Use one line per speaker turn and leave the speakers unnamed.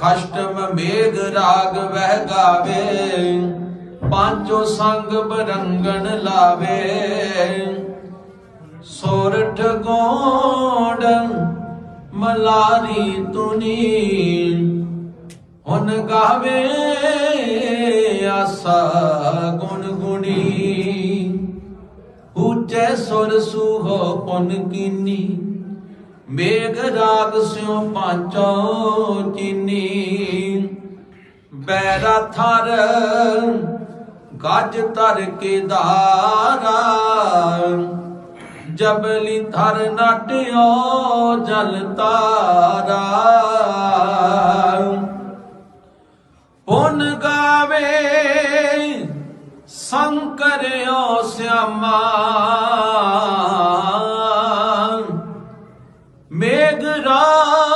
ਖਸ਼ਟਮ ਮੇਘ ਰਾਗ ਵਹਿ ਗਾਵੇ, ਪਾਂਚੋ ਸੰਗ ਬਰੰਗਣ ਲਾਵੇ। ਸੋਰਠ ਗੋੜ ਮਲਾਰੀ ਤੁਨੀ, ਹੁਨ ਗਾਵੇ ਆਸਾ ਗੁਣ ਗੁਣੀ। ਉੱਚੇ ਸੁਰ ਸੁਹੋ ਪੁਨ ਕੀਨੀ ਮੇਘ ਰਾਗ ਸਿਉ ਪਾਂਚੋ ਚੀਨੀ। ਬੈਰਾ ਥਰ ਗੱਜ ਤਰ ਕੇ ਧਾਰਾ। ਜਬਲੀ ਥਰ ਨਟਿਓ ਜਲ ਤਾਰਾ। ਪੁਨ ਗਾਵੇ, ਸੰਕਰਿਓ ਸਿਆਮਾ। রাত